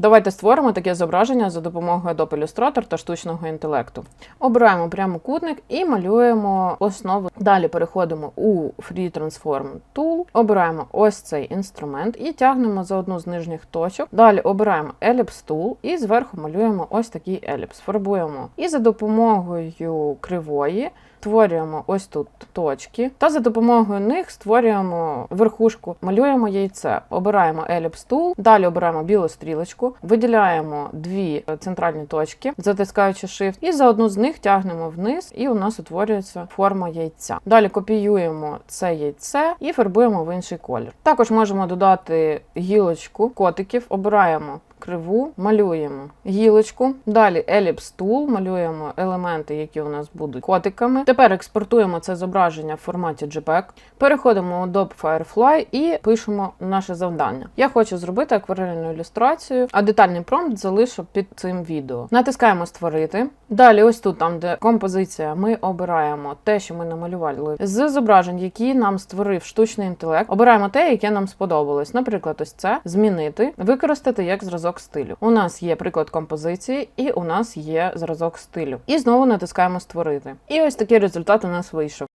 Давайте створимо таке зображення за допомогою Adobe Illustrator та штучного інтелекту. Обираємо прямокутник і малюємо основу. Далі переходимо у Free Transform Tool, обираємо ось цей інструмент і тягнемо за одну з нижніх точок. Далі обираємо Ellipse Tool і зверху малюємо ось такий еліпс. Фарбуємо. І за допомогою кривої створюємо ось тут точки, та за допомогою них створюємо верхушку, малюємо яйце, обираємо Ellipse Tool, далі обираємо білу стрілочку, виділяємо дві е, центральні точки, затискаючи Shift, і за одну з них тягнемо вниз, і у нас утворюється форма яйця. Далі копіюємо це яйце і фарбуємо в інший колір. Також можемо додати гілочку котиків, обираємо криву, малюємо гілочку. Далі Ellipse Tool, малюємо елементи, які у нас будуть котиками. Тепер експортуємо це зображення в форматі JPEG. Переходимо Adobe Firefly і пишемо наше завдання. Я хочу зробити акварельну ілюстрацію, а детальний промпт залишу під цим відео. Натискаємо Створити. Далі, ось тут, там, де композиція, ми обираємо те, що ми намалювали з зображень, які нам створив штучний інтелект. Обираємо те, яке нам сподобалось. Наприклад, ось це змінити, використати як зразок стилю. У нас є приклад композиції, і у нас є зразок стилю. І знову натискаємо Створити. І ось такий результат у нас вийшов.